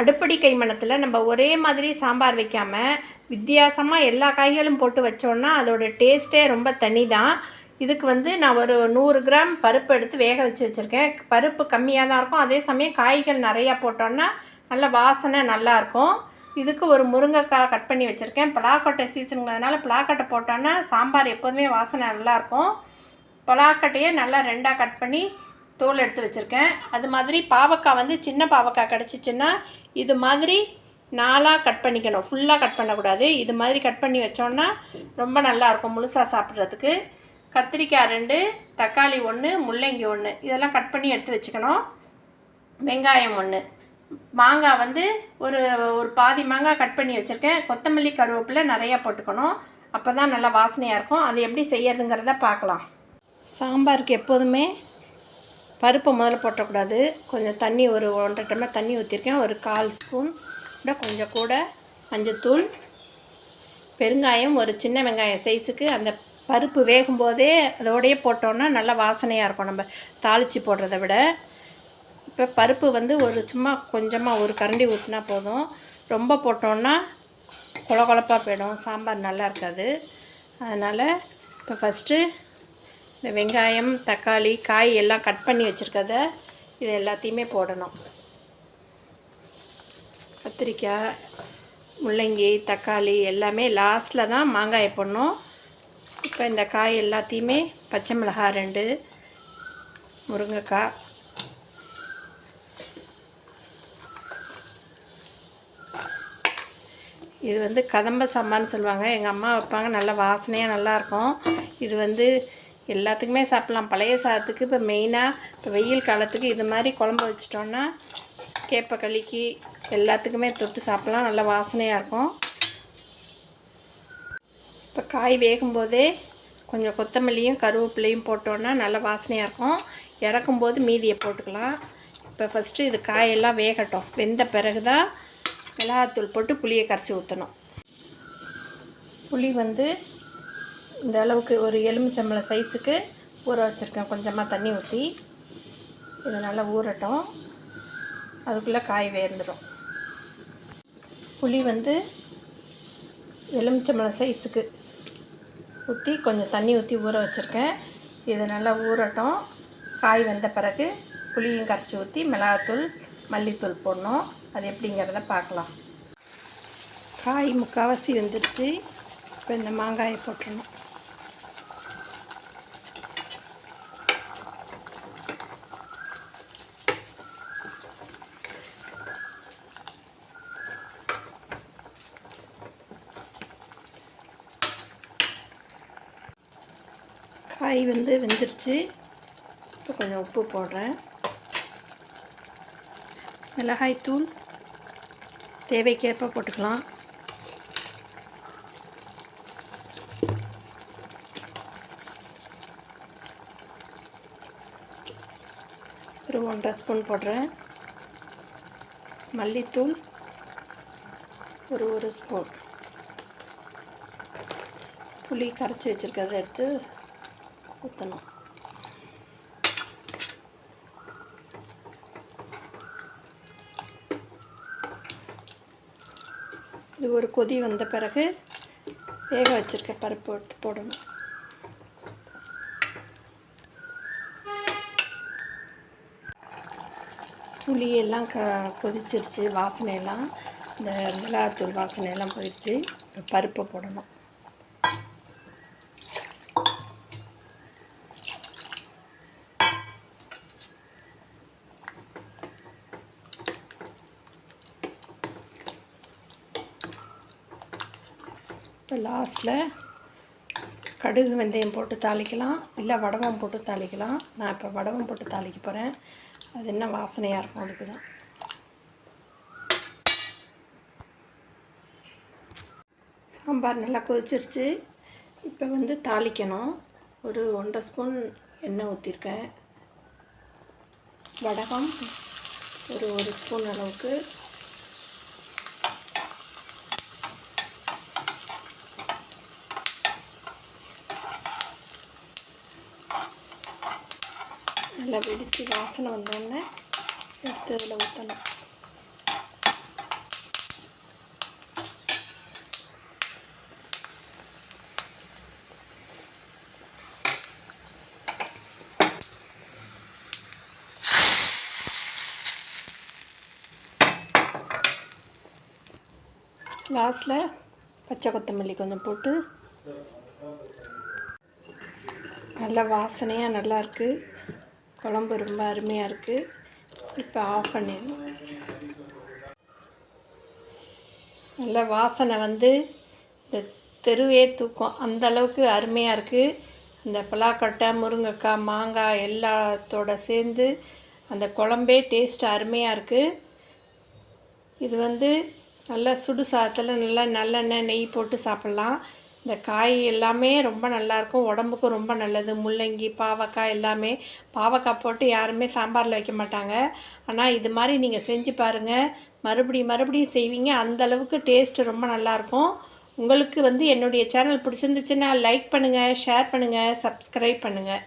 அடுப்படி கைமணத்தில் நம்ம ஒரே மாதிரி சாம்பார் வைக்காமல் வித்தியாசமாக எல்லா காய்களும் போட்டு வச்சோன்னா அதோட டேஸ்ட்டே ரொம்ப தனி தான் இதுக்கு வந்து நான் ஒரு நூறு கிராம் பருப்பு எடுத்து வேக வச்சு வச்சுருக்கேன். பருப்பு கம்மியாக தான் இருக்கும். அதே சமயம் காய்கள் நிறையா போட்டோன்னா நல்ல வாசனை நல்லாயிருக்கும் இதுக்கு ஒரு முருங்கைக்காய் கட் பண்ணி வச்சுருக்கேன். பலாக்கொட்டை சீசனுங்கிறதுனால பலாக்கொட்டை போட்டோன்னா சாம்பார் எப்போதுமே வாசனை நல்லாயிருக்கும் பலாக்கட்டையை நல்லா ரெண்டாக கட் பண்ணி தோல் எடுத்து வச்சுருக்கேன். அது மாதிரி பாவக்காய் வந்து சின்ன பாவக்காய் கிடச்சிச்சின்னா இது மாதிரி நாலாக கட் பண்ணிக்கணும். ஃபுல்லாக கட் பண்ணக்கூடாது. இது மாதிரி கட் பண்ணி வச்சோன்னா ரொம்ப நல்லாயிருக்கும் முழுசாக சாப்பிட்றதுக்கு. கத்திரிக்காய் ரெண்டு தக்காளி ஒன்று முள்ளங்கி ஒன்று இதெல்லாம் கட் பண்ணி எடுத்து வச்சுக்கணும். வெங்காயம் ஒன்று மாங்காய் வந்து ஒரு ஒரு பாதி மாங்காய் கட் பண்ணி வச்சுருக்கேன். கொத்தமல்லி கருவேப்பிலை நிறையா போட்டுக்கணும். அப்போ தான் நல்லா வாசனையாக இருக்கும். அது எப்படி செய்யறதுங்கிறத பார்க்கலாம். சாம்பாருக்கு எப்போதுமே பருப்பை முதல்ல போட்டக்கூடாது. கொஞ்சம் தண்ணி ஒரு ஒன்றரை டம்ளர் தண்ணி ஊற்றிருக்கேன் ஒரு கால் ஸ்பூன் கூட கொஞ்சம் கூட மஞ்சத்தூள் பெருங்காயம் ஒரு சின்ன வெங்காயம் சைஸுக்கு அந்த பருப்பு வேகும்போதே அதோடையே போட்டோன்னா நல்லா வாசனையாக இருக்கும். நம்ம தாளித்து போடுறத விட. இப்போ பருப்பு வந்து ஒரு சும்மா கொஞ்சமாக ஒரு கரண்டி ஊற்றினா போதும். ரொம்ப போட்டோன்னா கொல கொழப்பாக போயிடும். சாம்பார் நல்லா இருக்காது. அதனால் இப்போ ஃபஸ்ட்டு இந்த வெங்காயம் தக்காளி காய் எல்லாம் கட் பண்ணி வச்சுருக்கத இது எல்லாத்தையுமே போடணும். கத்திரிக்காய் முள்ளங்கி தக்காளி எல்லாமே லாஸ்ட்டில் தான் மாங்காயை போடணும். இப்போ இந்த காய் எல்லாத்தையுமே பச்சை மிளகாய் ரெண்டு முருங்கைக்காய். இது வந்து கதம்ப சாம்பார்னு சொல்லுவாங்க. எங்கள் அம்மா வைப்பாங்க. நல்லா வாசனையாக நல்லாயிருக்கும் இது வந்து எல்லாத்துக்குமே சாப்பிட்லாம். பழைய சாதத்துக்கு இப்போ மெயினாக இப்போ வெயில் காலத்துக்கு இது மாதிரி குழம்பு வச்சிட்டோன்னா கேப்பக்களிக்கு எல்லாத்துக்குமே தொட்டு சாப்பிட்லாம். நல்லா வாசனையாக இருக்கும். இப்போ காய் வேகும்போதே கொஞ்சம் கொத்தமல்லியும் கருவேப்பிலையும் போட்டோன்னா நல்லா வாசனையாக இருக்கும். இறக்கும்போது மீதியை போட்டுக்கலாம். இப்போ ஃபஸ்ட்டு இது காயெல்லாம் வேகட்டும். வெந்த பிறகு தான் மிளகாத்தூள் போட்டு புளியை கரைச்சி ஊற்றணும் புளி வந்து இந்த அளவுக்கு ஒரு எலுமிச்சம்பழம் சைஸுக்கு ஊற வச்சுருக்கேன். கொஞ்சமாக தண்ணி ஊற்றி இது நல்லா ஊறட்டும். அதுக்குள்ளே காய் வேர்ந்துடும் புளி வந்து எலுமிச்சம்பளம் சைஸுக்கு ஊற்றி கொஞ்சம் தண்ணி ஊற்றி ஊற வச்சுருக்கேன். இது நல்லா ஊறட்டும். காய் வெந்த பிறகு புளியும் கரைச்சி ஊற்றி மிளகாத்தூள் மல்லித்தூள் போடணும். அது எப்படிங்கிறத பார்க்கலாம். காய் முக்கால்வாசி வந்துடுச்சு இப்போ இந்த மாங்காயை போட்டுடணும். காய் வந்து வெந்துருச்சு. இப்போ கொஞ்சம் உப்பு போடுறேன். மிளகாய் தூள் தேவைக்கேற்ப போட்டுக்கலாம். ஒரு ஒன்றரை ஸ்பூன் போடுறேன். மல்லித்தூள் ஒரு ஒரு ஸ்பூன். புளி கரைச்சி வச்சுருக்கிறத எடுத்து ஊற்றணும் இது ஒரு கொதி வந்த பிறகு வேக வச்சுருக்க பருப்பு எடுத்து போடணும். புளியெல்லாம் க கொதிச்சிருச்சு வாசனையெல்லாம் இந்த மிளகாத்தூள் வாசனையெல்லாம் போயிடுச்சு. பருப்பை போடணும். இப்போ லாஸ்ட்டில் கடுகு வெந்தயம் போட்டு தாளிக்கலாம். இல்லை வடவம் போட்டு தாளிக்கலாம். நான் இப்போ வடவம் போட்டு தாளிக்க போகிறேன். அது என்ன வாசனையாக இருக்கும் அதுக்கு தான். சாம்பார் நல்லா கொதிச்சிருச்சு. இப்போ வந்து தாளிக்கணும். ஒரு ஒன்றரை ஸ்பூன் எண்ணெய் ஊற்றிருக்கேன். வடகம் ஒரு ஒரு ஸ்பூன் அளவுக்கு. நல்லா வெடித்து வாசனை வந்தோடனே எடுத்து இதில் ஊற்றணும். லாஸ்டில் பச்சை கொத்தமல்லி கொஞ்சம் போட்டு நல்லா வாசனையாக நல்லாயிருக்கு குழம்பு ரொம்ப அருமையாக இருக்குது இப்போ ஆஃப் பண்ணிடணும் நல்ல வாசனை வந்து இந்த தெருவே தூக்கும். அந்த அளவுக்கு அருமையாக இருக்குது அந்த பலாக்கொட்டை முருங்கைக்காய் மாங்காய் எல்லாத்தோட சேர்ந்து அந்த குழம்பே டேஸ்ட் அருமையாக இருக்குது இது வந்து நல்லா சுடு சாதத்தில் நல்லா நல்லெண்ணெய் நெய் போட்டு சாப்பிட்லாம். இந்த காய் எல்லாமே ரொம்ப நல்லாயிருக்கும் உடம்புக்கும் ரொம்ப நல்லது. முள்ளங்கி பாவக்காய் எல்லாமே பாவக்காய் போட்டு யாருமே சாம்பாரில் வைக்க மாட்டாங்க. ஆனால் இது மாதிரி நீங்கள் செஞ்சு பாருங்கள் மறுபடியும் மறுபடியும் செய்வீங்க. அந்தளவுக்கு டேஸ்ட்டு ரொம்ப நல்லாயிருக்கும் உங்களுக்கு வந்து என்னுடைய சேனல் பிடிச்சிருந்துச்சுன்னா லைக் பண்ணுங்கள் ஷேர் பண்ணுங்கள் சப்ஸ்கிரைப் பண்ணுங்கள்